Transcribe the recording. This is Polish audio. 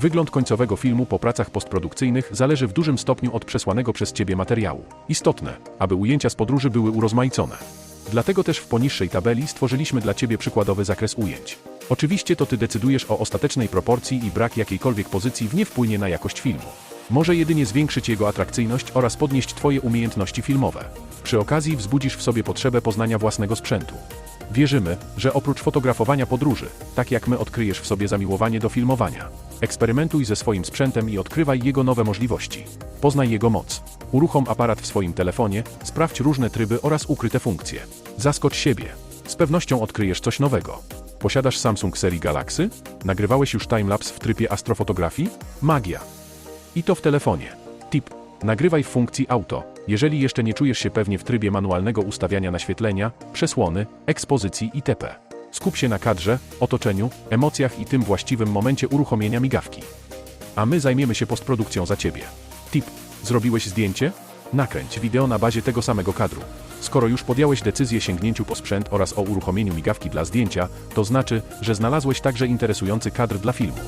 Wygląd końcowego filmu po pracach postprodukcyjnych zależy w dużym stopniu od przesłanego przez Ciebie materiału. Istotne, aby ujęcia z podróży były urozmaicone. Dlatego też w poniższej tabeli stworzyliśmy dla Ciebie przykładowy zakres ujęć. Oczywiście to Ty decydujesz o ostatecznej proporcji i brak jakiejkolwiek pozycji w nie wpłynie na jakość filmu. Może jedynie zwiększyć jego atrakcyjność oraz podnieść Twoje umiejętności filmowe. Przy okazji wzbudzisz w sobie potrzebę poznania własnego sprzętu. Wierzymy, że oprócz fotografowania podróży, tak jak my odkryjesz w sobie zamiłowanie do filmowania. Eksperymentuj ze swoim sprzętem i odkrywaj jego nowe możliwości. Poznaj jego moc. Uruchom aparat w swoim telefonie, sprawdź różne tryby oraz ukryte funkcje. Zaskocz siebie. Z pewnością odkryjesz coś nowego. Posiadasz Samsung serii Galaxy? Nagrywałeś już timelapse w trybie astrofotografii? Magia. I to w telefonie. Tip. Nagrywaj w funkcji auto, jeżeli jeszcze nie czujesz się pewnie w trybie manualnego ustawiania naświetlenia, przesłony, ekspozycji itp. Skup się na kadrze, otoczeniu, emocjach i tym właściwym momencie uruchomienia migawki. A my zajmiemy się postprodukcją za Ciebie. Tip. Zrobiłeś zdjęcie? Nakręć wideo na bazie tego samego kadru. Skoro już podjąłeś decyzję sięgnięciu po sprzęt oraz o uruchomieniu migawki dla zdjęcia, to znaczy, że znalazłeś także interesujący kadr dla filmu.